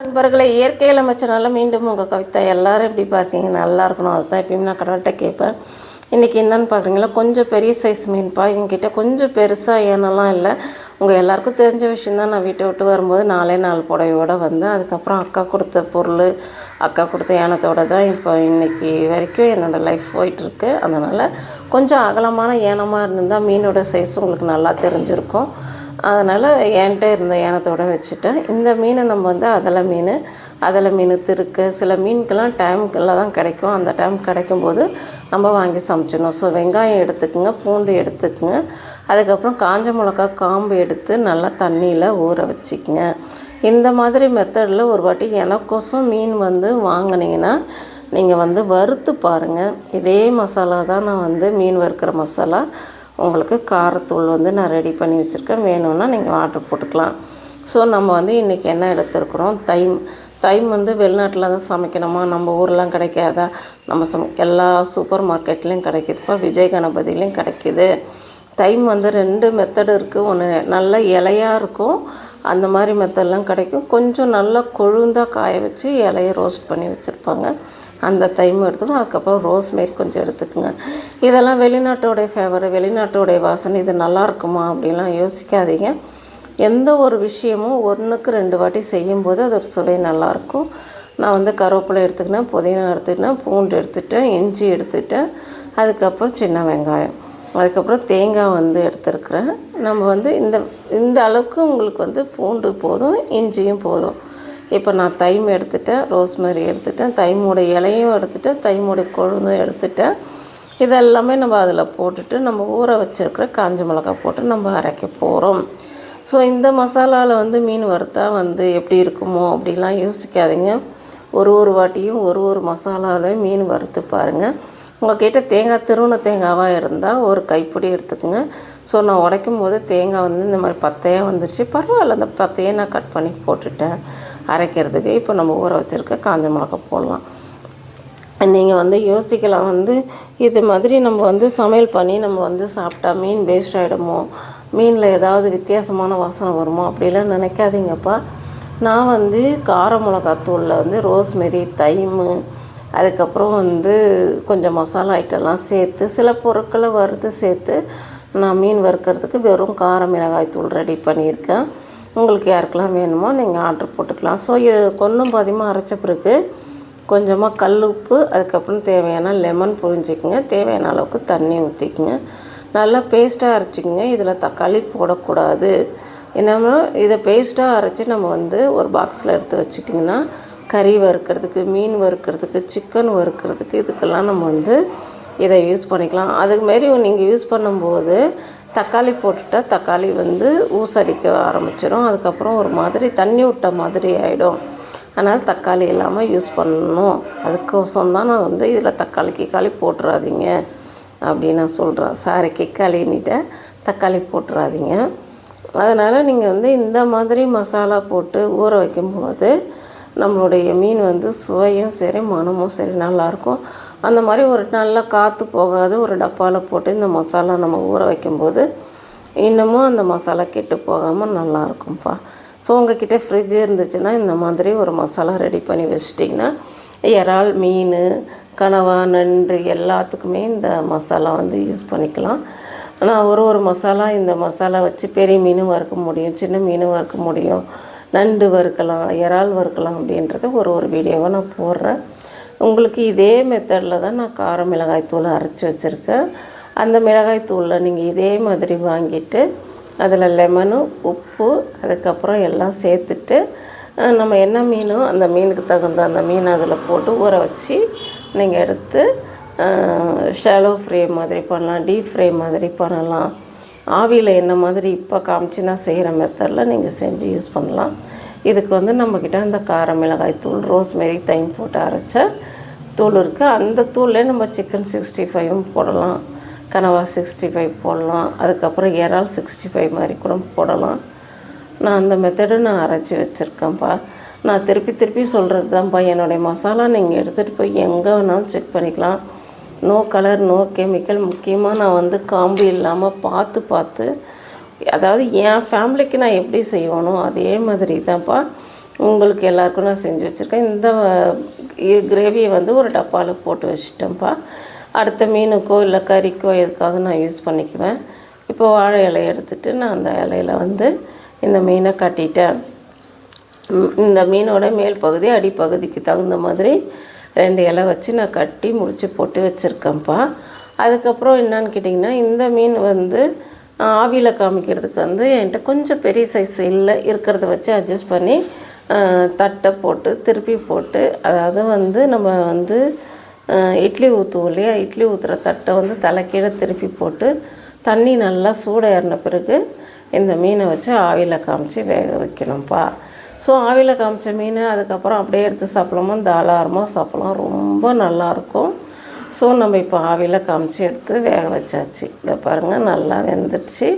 நண்பர்களை இயற்கையில் அமைச்சனால மீண்டும் உங்கள் கவிதை எல்லாரும் எப்படி பார்த்தீங்க? நல்லா இருக்கணும். அதுதான் எப்பயுமே நான் கடவுள்கிட்ட கேட்பேன். இன்றைக்கி என்னன்னு பார்க்குறீங்களா? கொஞ்சம் பெரிய சைஸ் மீன்ப்பா. என்கிட்ட கொஞ்சம் பெருசாக ஏனெல்லாம் இல்லை. உங்கள் எல்லாருக்கும் தெரிஞ்ச விஷயந்தான் நான் வீட்டை விட்டு வரும்போது நாலே நாலு புடவையோடு வந்தேன். அதுக்கப்புறம் அக்கா கொடுத்த பொருள் அக்கா கொடுத்த ஏனத்தோடு தான் இப்போ இன்றைக்கி வரைக்கும் என்னோடய லைஃப் போயிட்டுருக்கு. அதனால் கொஞ்சம் அகலமான ஏனமாக இருந்திருந்தால் மீனோட சைஸ் உங்களுக்கு நல்லா தெரிஞ்சிருக்கும். அதனால் என்கிட்ட இருந்த ஏனத்தோடு வச்சுட்டேன் இந்த மீனை நம்ம வந்து அதில் மீன் அதில் மீன் திருக்கு சில மீனுக்கெல்லாம் டைமுக்கெல்லாம் தான் கிடைக்கும். அந்த டைம் கிடைக்கும்போது நம்ம வாங்கி சமைச்சிடணும். ஸோ வெங்காயம் எடுத்துக்கோங்க பூண்டு எடுத்துக்கோங்க. அதுக்கப்புறம் காஞ்ச மிளகா காம்பு எடுத்து நல்லா தண்ணியில் ஊற வச்சுக்கோங்க. இந்த மாதிரி மெத்தடில் ஒரு வாட்டி எனக்கோசம் மீன் வந்து வாங்கினீங்கன்னா நீங்கள் வந்து வறுத்து பாருங்கள் இதே மசாலா தான் நான் வந்து மீன் வறுக்கிற மசாலா. உங்களுக்கு காரத்தூள் வந்து நான் ரெடி பண்ணி வச்சுருக்கேன். வேணும்னா நீங்கள் ஆர்டர் போட்டுக்கலாம். ஸோ நம்ம வந்து இன்றைக்கி என்ன எடுத்துருக்குறோம்? தைம் தைம் வந்து வெளிநாட்டில் தான் சமைக்கணுமா? நம்ம ஊர்லாம் கிடைக்காதா? நம்ம சம எல்லா சூப்பர் மார்க்கெட்லேயும் கிடைக்கிதுப்பா விஜய் கணபதியிலையும் கிடைக்கிது. தைம் வந்து ரெண்டு மெத்தடு இருக்குது ஒன்று நல்ல இலையாக இருக்கும். அந்த மாதிரி மெத்தட்லாம் கிடைக்கும். கொஞ்சம் நல்லா கொழுந்தாக காய வச்சு இலையை ரோஸ்ட் பண்ணி வச்சுருப்பாங்க. அந்த தைமும் எடுத்துக்கணும். அதுக்கப்புறம் ரோஸ்மேரி கொஞ்சம் எடுத்துக்கோங்க. இதெல்லாம் வெளிநாட்டோடைய ஃபேவர் வெளிநாட்டோடைய வாசனை இது நல்லா இருக்குமா அப்படின்லாம் யோசிக்காதீங்க. எந்த ஒரு விஷயமும் ஒன்றுக்கு ரெண்டு வாட்டி செய்யும்போது அது ஒரு சுவை நல்லாயிருக்கும் நான் வந்து கருவேப்பிலை எடுத்துக்கினேன் புதினா எடுத்துக்கிட்டேன் பூண்டு எடுத்துட்டேன் இஞ்சி எடுத்துட்டேன் அதுக்கப்புறம் சின்ன வெங்காயம். அதுக்கப்புறம் தேங்காய் வந்து எடுத்துருக்குறேன். நம்ம வந்து இந்த இந்த அளவுக்கு உங்களுக்கு வந்து பூண்டு போதும் இஞ்சியும் போதும். இப்போ நான் தைம் எடுத்துட்டேன் ரோஸ்மேரி எடுத்துட்டேன் தைமோட இலையும் எடுத்துட்டேன் தைமோட கொழுந்தும் எடுத்துட்டேன். இதெல்லாமே நம்ம அதில் போட்டுட்டு நம்ம ஊற வச்சுருக்கிற காஞ்ச மிளகாய் போட்டு நம்ம அரைக்க போகிறோம் ஸோ இந்த மசாலாவில் வந்து மீன் வறுத்தா வந்து எப்படி இருக்குமோ அப்படிலாம் யோசிக்காதீங்க. ஒரு ஒரு வாட்டியும் ஒரு ஒரு மசாலாவிலையும் மீன் வறுத்து பாருங்கள் உங்கள்கிட்ட தேங்காய் திருவண்ண தேங்காவாக இருந்தால் ஒரு கைப்பிடி எடுத்துக்கோங்க. ஸோ நான் உடைக்கும் போது தேங்காய் வந்து இந்த மாதிரி பத்தையாக வந்துருச்சு. பரவாயில்ல அந்த பத்தையை நான் கட் பண்ணி போட்டுட்டேன். அரைக்கிறதுக்கு இப்போ நம்ம ஊற வச்சுருக்க காஞ்ச மிளகா போடலாம். நீங்கள் வந்து யோசிக்கலாம் வந்து இது மாதிரி நம்ம வந்து சமையல் பண்ணி நம்ம வந்து சாப்பிட்டா மீன் வேஸ்ட் ஆகிடுமோ மீனில் ஏதாவது வித்தியாசமான வாசனை வருமோ? அப்படிலாம் நினைக்காதீங்கப்பா. நான் வந்து கார மிளகாத்தூளில் வந்து ரோஸ்மெரி தைமு அதுக்கப்புறம் வந்து கொஞ்சம் மசாலா ஐட்டம்லாம் சேர்த்து சில பொருட்களை வறுத்து சேர்த்து நான் மீன் வறுக்கிறதுக்கு வெறும் கார மிளகாய் தூள் ரெடி பண்ணியிருக்கேன். உங்களுக்கு யாருக்கெல்லாம் வேணுமோ நீங்கள் ஆர்டர் போட்டுக்கலாம். ஸோ இது கொன்னும் பாதியமாக அரைச்ச பிறகு கொஞ்சமாக கல் உப்பு அதுக்கப்புறம் தேவையான லெமன் புழிஞ்சிக்கங்க. தேவையான அளவுக்கு தண்ணி ஊற்றிக்குங்க நல்லா பேஸ்ட்டாக அரைச்சிக்கங்க. இதில் தக்காளி போடக்கூடாது. என்னமோ இதை பேஸ்ட்டாக அரைச்சி நம்ம வந்து ஒரு பாக்ஸில் எடுத்து வச்சுட்டிங்கன்னா கறி வறுக்கிறதுக்கு மீன் வறுக்கிறதுக்கு சிக்கன் வறுக்கிறதுக்கு இதுக்கெல்லாம் நம்ம வந்து இதை யூஸ் பண்ணிக்கலாம். அதுக்கு மாரி நீங்கள் யூஸ் பண்ணும்போது தக்காளி போட்டுட்டால் தக்காளி வந்து ஊசடிக்க ஆரம்பிச்சிடும். அதுக்கப்புறம் ஒரு மாதிரி தண்ணி விட்ட மாதிரி ஆகிடும் அதனால் தக்காளி இல்லாமல் யூஸ் பண்ணணும். அதுக்கோசம் தான் நான் வந்து இதில் தக்காளி கிக்காளி போட்டுறாதீங்க அப்படின்னு நான் சொல்கிறேன் சாரி கிக்காளின்னிட்ட தக்காளி போட்டுறாதீங்க. அதனால் நீங்கள் வந்து இந்த மாதிரி மசாலா போட்டு ஊற வைக்கும்போது நம்மளுடைய மீன் வந்து சுவையும் சரி மனமும் சரி நல்லாயிருக்கும் அந்த மாதிரி ஒரு நல்ல காற்று போகாத. ஒரு டப்பாவில் போட்டு இந்த மசாலா நம்ம ஊற வைக்கும்போது இன்னமும் அந்த மசாலா கெட்டு போகாமல் நல்லாயிருக்கும்ப்பா ஸோ உங்ககிட்ட ஃப்ரிட்ஜ் இருந்துச்சுன்னா இந்த மாதிரி ஒரு மசாலா ரெடி பண்ணி வச்சிட்டிங்கன்னா இறால் மீன் கனவா நண்டு எல்லாத்துக்குமே இந்த மசாலா வந்து யூஸ் பண்ணிக்கலாம். ஆனால் ஒரு ஒரு மசாலா இந்த மசாலா வச்சு பெரிய மீனும் வறுக்க முடியும் சின்ன மீனும் வறுக்க முடியும். நண்டு வறுக்கலாம் இறால் வறுக்கலாம் அப்படின்றது ஒரு ஒரு வீடியோவை நான் போடுறேன். உங்களுக்கு இதே மெத்தடில் தான் நான் கார மிளகாய் தூளை அரைச்சி வச்சுருக்கேன். அந்த மிளகாய் தூளில் நீங்கள் இதே மாதிரி வாங்கிட்டு அதில் லெமனு உப்பு அதுக்கப்புறம் எல்லாம் சேர்த்துட்டு நம்ம என்ன மீனோ அந்த மீனுக்கு தகுந்த அந்த மீன் அதில் போட்டு ஊற வச்சு நீங்கள் எடுத்து ஷாலோ ஃப்ரை மாதிரி பண்ணலாம் டீப் ஃப்ரை மாதிரி பண்ணலாம். ஆவியில் என்ன மாதிரி இப்போ காமிச்சு நான் செய்கிற மெத்தடில் நீங்கள் செஞ்சு யூஸ் பண்ணலாம். இதுக்கு வந்து நம்மக்கிட்ட அந்த கார மிளகாய் தூள் ரோஸ்மெரி தைம் போட்டு அரைச்ச தூள் இருக்குது அந்த தூள்லே நம்ம சிக்கன் சிக்ஸ்டி ஃபைவும் போடலாம். கனவா சிக்ஸ்டி ஃபைவ் போடலாம். அதுக்கப்புறம் இறால் சிக்ஸ்டி ஃபைவ் மாதிரி கூட போடலாம். நான் அந்த மெத்தடு நான் அரைச்சி வச்சுருக்கேன்ப்பா. நான் திருப்பி திருப்பி சொல்கிறது தான்ப்பா என்னுடைய மசாலா நீங்கள் எடுத்துகிட்டு போய் எங்கே வேணாலும் செக் பண்ணிக்கலாம். நோ கலர் நோ கெமிக்கல் முக்கியமாக நான் வந்து காம்பு இல்லாமல் பார்த்து பார்த்து அதாவது என் ஃபேமிலிக்கு நான் எப்படி செய்யணும் அதே மாதிரி தான்ப்பா உங்களுக்கு எல்லாருக்கும் நான் செஞ்சு வச்சுருக்கேன். இந்த கிரேவியை வந்து ஒரு டப்பாவில் போட்டு வச்சுட்டேன்ப்பா. அடுத்த மீனுக்கோ இல்லை கறிக்கோ எதுக்காவது நான் யூஸ் பண்ணிக்குவேன். இப்போ வாழை இலையை எடுத்துகிட்டு நான் அந்த இலையில வந்து இந்த மீனை கட்டிட்டேன். இந்த மீனோட மேல் பகுதி அடிப்பகுதிக்கு தகுந்த மாதிரி ரெண்டு இலை வச்சு நான் கட்டி முடித்து போட்டு வச்சுருக்கேன்ப்பா. அதுக்கப்புறம் என்னன்னு கேட்டிங்கன்னா இந்த மீன் வந்து ஆவியில் காமிக்கிறதுக்கு வந்து என்கிட்ட கொஞ்சம் பெரிய சைஸ் இல்லை இருக்கிறத வச்சு அட்ஜஸ்ட் பண்ணி தட்டை போட்டு திருப்பி போட்டு அதாவது வந்து நம்ம வந்து இட்லி ஊற்றுவோம் இல்லையா? இட்லி ஊற்றுற தட்டை வந்து தலைக்கீழே திருப்பி போட்டு தண்ணி நல்லா சூடாயிருன பிறகு இந்த மீனை வச்சு ஆவியில் காமிச்சு வேக வைக்கணும்ப்பா. ஸோ ஆவியில் காமிச்ச மீன் அதுக்கப்புறம் அப்படியே எடுத்து சாப்பிடலாமா? தாராளமாக சாப்பிட்லாம். ரொம்ப நல்லாயிருக்கும் ஸோ நம்ம இப்போ ஆவியில் காமிச்சு எடுத்து வேக வச்சாச்சு. இதை பாருங்கள் நல்லா வெந்துடுச்சு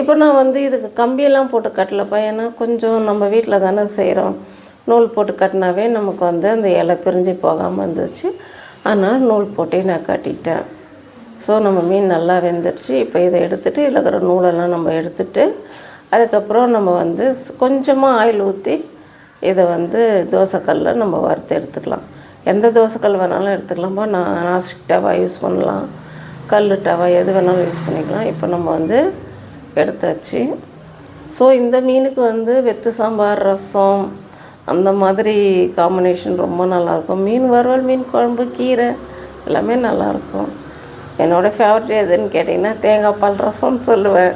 இப்போ நான் வந்து இதுக்கு கம்பியெல்லாம் போட்டு கட்டலப்பா. ஏன்னா கொஞ்சம் நம்ம வீட்டில் தானே செய்கிறோம் நூல் போட்டு கட்டினாவே நமக்கு வந்து அந்த இலை பிரிஞ்சு போகாமல் இருந்துச்சு. ஆனால் நூல் போட்டே நான் கட்டிட்டேன். ஸோ நம்ம மீன் நல்லா வெந்துடுச்சு இப்போ இதை எடுத்துகிட்டு இதில் இருக்கிற நூலெல்லாம் நம்ம எடுத்துட்டு அதுக்கப்புறம் நம்ம வந்து கொஞ்சமாக ஆயில் ஊற்றி இதை வந்து தோசைக்கல்லில் நம்ம வறுத்து எடுத்துக்கலாம். எந்த தோசைக்கல் வேணாலும் எடுத்துக்கலாம்ப்பா. நான் நாஸ்டிக் டவா யூஸ் பண்ணலாம். கல் டவா எது வேணாலும் யூஸ் பண்ணிக்கலாம். இப்போ நம்ம வந்து எடுத்தாச்சு. ஸோ இந்த மீனுக்கு வந்து வெத்து சாம்பார் ரசம் அந்த மாதிரி காம்பினேஷன் ரொம்ப நல்லாயிருக்கும். மீன் வறுவல் மீன் குழம்பு கீரை எல்லாமே நல்லாயிருக்கும். என்னோடய ஃபேவரட் எதுன்னு கேட்டிங்கன்னா தேங்காய் பால் ரசம்னு சொல்லுவேன்.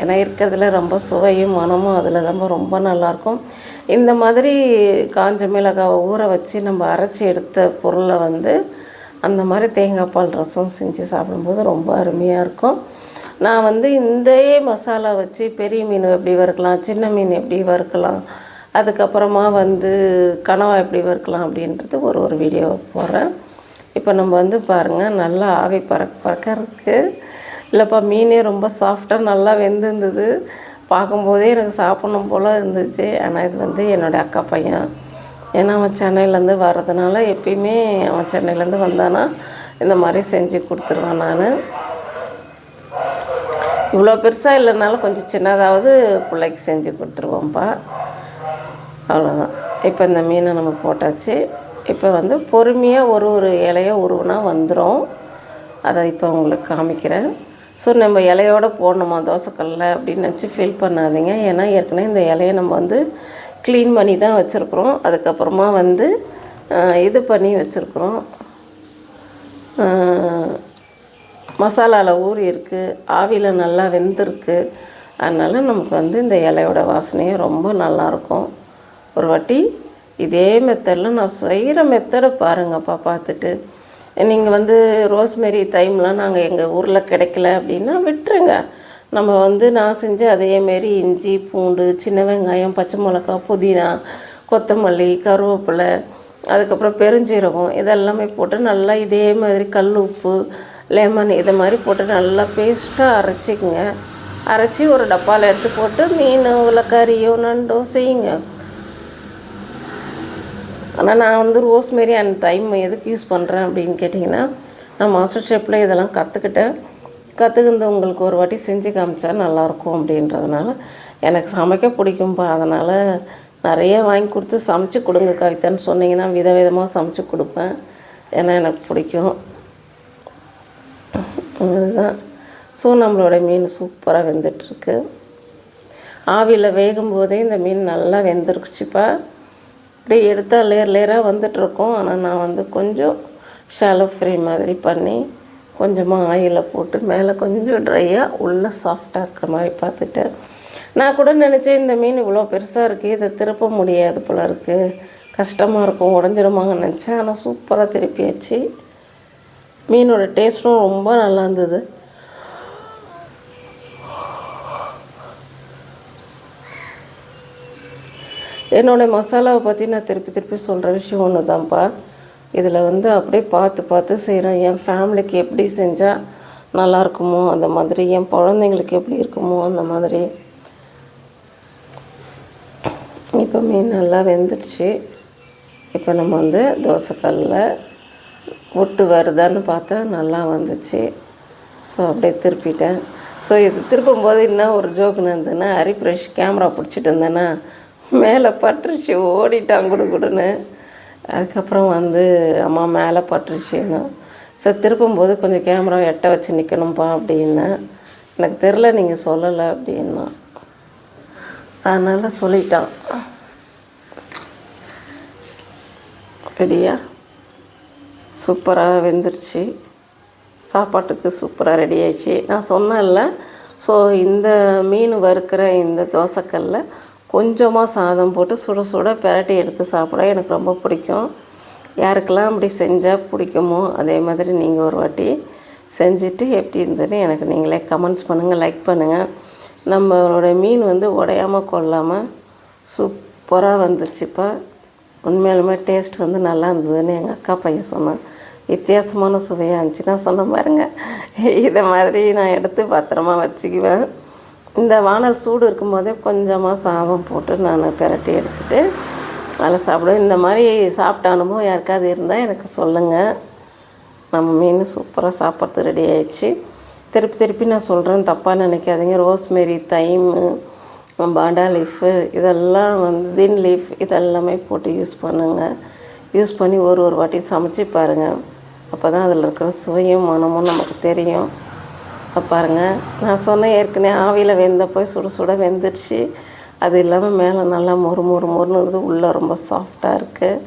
ஏன்னா இருக்கிறதுல ரொம்ப சுவையும் மனமும் அதில் தான் ரொம்ப நல்லாயிருக்கும். இந்த மாதிரி காஞ்ச மிளகாவை ஊற வச்சு நம்ம அரைச்சி எடுத்த பொருளை வந்து அந்த மாதிரி தேங்காய் பால் ரசம் செஞ்சு சாப்பிடும்போது ரொம்ப அருமையாக இருக்கும். நான் வந்து இந்தே மசாலா வச்சு பெரிய மீன் எப்படி வறுக்கலாம் சின்ன மீன் எப்படி வறுக்கலாம் அதுக்கப்புறமா வந்து கனவா எப்படி வறுக்கலாம் அப்படின்றது ஒரு ஒரு வீடியோ போடுறேன். இப்போ நம்ம வந்து பாருங்கள் நல்லா ஆவி பறக்க பறக்க இருக்குது இல்லைப்பா மீனே ரொம்ப சாஃப்டாக நல்லா வெந்திருந்தது. பார்க்கும்போதே எனக்கு சாப்பிடணும் போல் இருந்துச்சு. ஆனால் இது வந்து என்னோடய அக்கா பையன். ஏன்னா அவன் சென்னையிலேருந்து வர்றதுனால எப்பயுமே அவன் சென்னையிலேருந்து வந்தானா இந்த மாதிரி செஞ்சு கொடுத்துருவான் நான். இவ்வளோ பெருசாக இல்லைனாலும் கொஞ்சம் சின்னதாவது பிள்ளைக்கு செஞ்சு கொடுத்துருவோம்ப்பா. அவ்வளோதான் இப்போ இந்த மீனை நம்ம போட்டாச்சு. இப்போ வந்து பொறுமையாக ஒரு ஒரு இலையை உருவினா வந்துடும் அதை இப்போ உங்களுக்கு காமிக்கிறேன். ஸோ நம்ம இலையோட போடணுமா? தோசைக்கல்ல அப்படின்னு நினச்சி ஃபீல் பண்ணாதீங்க. ஏன்னா ஏற்கனவே இந்த இலையை நம்ம வந்து க்ளீன் பண்ணி தான் வச்சுருக்குறோம். அதுக்கப்புறமா வந்து இது பண்ணி வச்சுருக்குறோம். மசாலாவில் ஊறி இருக்குது ஆவியில் நல்லா வெந்திருக்கு. அதனால் நமக்கு வந்து இந்த இலையோட வாசனையும் ரொம்ப நல்லாயிருக்கும். ஒரு வாட்டி இதே மெத்தடில் நான் செய்கிற மெத்தடை பாருங்கப்பா பார்த்துட்டு. நீங்கள் வந்து ரோஸ்மெரி தைம்லாம் நாங்கள் எங்கள் ஊரில் கிடைக்கல அப்படின்னா விட்டுருங்க. நம்ம வந்து நான் செஞ்ச அதேமாரி இஞ்சி பூண்டு சின்ன வெங்காயம் பச்சை மிளகா புதினா கொத்தமல்லி கருவேப்பிலை அதுக்கப்புறம் பெருஞ்சீரகம் இதெல்லாமே போட்டு நல்லா இதே மாதிரி கல் உப்பு லெமன் இதை மாதிரி போட்டு நல்லா பேஸ்ட்டாக அரைச்சிக்கங்க. அரைச்சி ஒரு டப்பாவில் எடுத்து போட்டு மீன் உள்ள கறியோ நண்டோ செய்யுங்க. ஆனால் நான் வந்து ரோஸ்மேரி அண்ட் தைம் எதுக்கு யூஸ் பண்ணுறேன் அப்படின்னு கேட்டிங்கன்னா நான் மாஸ்டர் ஷெஃப்பில் இதெல்லாம் கற்றுக்கிட்டேன் கற்றுக்கிந்து உங்களுக்கு ஒரு வாட்டி செஞ்சு காமிச்சா நல்லாயிருக்கும் அப்படின்றதுனால எனக்கு சமைக்க பிடிக்கும்ப்பா அதனால் நிறைய வாங்கி கொடுத்து சமைச்சு கொடுங்க கவிதான்னு சொன்னீங்கன்னா விதவிதமாக சமைச்சு கொடுப்பேன். ஏன்னா எனக்கு பிடிக்கும். அதுதான். ஸோ நம்மளோட மீன் சூப்பராக வெந்துட்டுருக்கு. ஆவியில் வேகும் போதே இந்த மீன் நல்லா வெந்துருச்சுப்பா. அப்படியே எடுத்தால் லேயர் லேயராக வந்துட்டுருக்கோம். ஆனால் நான் வந்து கொஞ்சம் ஷாலோ ஃப்ரை மாதிரி பண்ணி கொஞ்சமாக ஆயிலில் போட்டு மேலே கொஞ்சம் ட்ரையாக உள்ளே சாஃப்டாக இருக்கிற மாதிரி பார்த்துட்டேன். நான் கூட நினச்சேன் இந்த மீன் இவ்வளோ பெருசாக இருக்குது இதை திருப்ப முடியாது போல் இருக்குது கஷ்டமாக இருக்கும் உடஞ்சிருமாங்கன்னு நினச்சேன். ஆனால் சூப்பராக திருப்பியாச்சு மீனோட டேஸ்ட்டும் ரொம்ப நல்லா இருந்தது. என்னோடய மசாலாவை பற்றி நான் திருப்பி திருப்பி சொல்கிற விஷயம் ஒன்று தான்ப்பா இதில் வந்து அப்படியே பார்த்து பார்த்து செய்கிறேன் என் ஃபேமிலிக்கு எப்படி செஞ்சால் நல்லா இருக்குமோ அந்த மாதிரி. என் குழந்தைங்களுக்கு எப்படி இருக்குமோ அந்த மாதிரி. இப்போ மீன் நல்லா வெந்துடுச்சு. இப்போ நம்ம வந்து தோசைக்கல்லில் ஒட்டு வருதான்னு பார்த்தா நல்லா வந்துச்சு. ஸோ அப்படியே திருப்பிட்டேன். ஸோ இது திருப்பும் போது என்ன ஒரு ஜோக்குன்னு இருந்ததுன்னா ஹரிப்ரஷ் கேமரா பிடிச்சிட்டு இருந்தேன்னா மேலே பட்டுருச்சு ஓடிட்டான் குடு குடுன்னு. அதுக்கப்புறம் வந்து அம்மா மேலே பட்டுருச்சுன்னு சரி திருப்பும்போது கொஞ்சம் கேமரா எட்ட வச்சு நிற்கணும்ப்பா அப்படின்னேன் எனக்கு தெரில நீங்கள் சொல்லலை அப்படின்னா. அதனால் சொல்லிட்டான். ரெடியா? சூப்பராக வெந்துருச்சு. சாப்பாட்டுக்கு சூப்பராக ரெடி ஆயிடுச்சு. நான் சொன்னேன்ல ஸோ இந்த மீன் வறுக்கிற இந்த தோசைக்கல்லில் கொஞ்சமாக சாதம் போட்டு சுட சுட பிரட்டி எடுத்து சாப்பிட எனக்கு ரொம்ப பிடிக்கும். யாருக்கெல்லாம் அப்படி செஞ்சால் பிடிக்குமோ அதே மாதிரி நீங்கள் ஒரு வாட்டி செஞ்சுட்டு எப்படி இருந்ததுன்னு எனக்கு நீங்களே கமெண்ட்ஸ் பண்ணுங்கள் லைக் பண்ணுங்கள் நம்மளோட மீன் வந்து உடையாமல் கொள்ளாமல் சூப்பராக வந்துச்சுப்பா உண்மையிலுமே டேஸ்ட் வந்து நல்லா இருந்ததுன்னு எங்கள் அக்கா பையன் சொன்னான். வித்தியாசமான சுவையாக இருந்துச்சு. நான் சொன்ன பாருங்கள் இதை மாதிரி நான் எடுத்து பத்திரமா வச்சுக்குவேன். இந்த வானல் சூடு இருக்கும்போதே கொஞ்சமாக சாதம் போட்டு நான் பிரட்டி எடுத்துட்டு அதில் சாப்பிடுவேன். இந்த மாதிரி சாப்பிட்ட அனுபவம் யாருக்காவது இருந்தால் எனக்கு சொல்லுங்கள் நம்ம மீன் சூப்பராக சாப்பிட்றது ரெடி ஆயிடுச்சு. திருப்பி திருப்பி நான் சொல்கிறேன் தப்பாக நினைக்காதீங்க. ரோஸ்மெரி தைமு பாண்டா லீஃபு இதெல்லாம் வந்து தின் லீஃப் இதெல்லாமே போட்டு யூஸ் பண்ணுங்கள் யூஸ் பண்ணி ஒரு ஒரு வாட்டி சமைச்சு பாருங்கள் அப்போ தான் அதில் இருக்கிற சுவையும் மனமும் நமக்கு தெரியும். பாருங்கள் நான் சொன்னேன் ஏற்கனவே ஆவியில் வெந்த போய் சுட சுட வெந்துருச்சு. அது இல்லாமல் மேலே நல்லா மொறு மொறு மொறுன்னு இருக்குது உள்ளே ரொம்ப சாஃப்டாக இருக்குது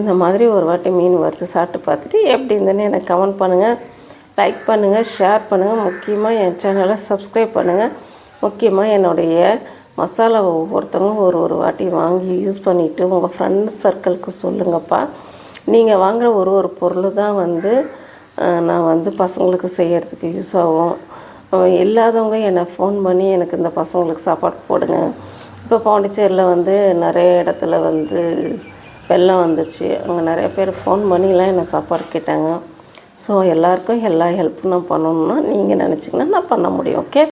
இந்த மாதிரி ஒரு வாட்டி மீன் வறுத்து சாப்பிட்டு பார்த்துட்டு எப்படி இருந்தேன்னு எனக்கு கமெண்ட் பண்ணுங்கள் லைக் பண்ணுங்கள் ஷேர் பண்ணுங்கள் முக்கியமாக என் சேனலை சப்ஸ்கிரைப் பண்ணுங்கள் முக்கியமாக என்னுடைய மசாலா ஒவ்வொருத்தவங்க ஒரு ஒரு வாட்டி வாங்கி யூஸ் பண்ணிவிட்டு உங்கள் ஃப்ரெண்ட் சர்க்கிளுக்கு சொல்லுங்கப்பா. நீங்கள் வாங்குகிற ஒரு ஒரு பொருள் தான் வந்து நான் வந்து பசங்களுக்கு செய்கிறதுக்கு யூஸ் ஆகும். இல்லாதவங்க என்னை ஃபோன் பண்ணி எனக்கு இந்த பசங்களுக்கு சாப்பாடு போடுங்க. இப்போ பாண்டிச்சேரியில் வந்து நிறைய இடத்துல வந்து வெள்ளம் வந்துச்சு. அங்கே நிறைய பேர் ஃபோன் பண்ணிலாம் என்னை சாப்பாடு கேட்டாங்க. ஸோ எல்லாருக்கும் எல்லா ஹெல்ப்பும் நான் பண்ணணும்னா நீங்கள் நினச்சிங்கன்னா நான் பண்ண முடியும். ஓகே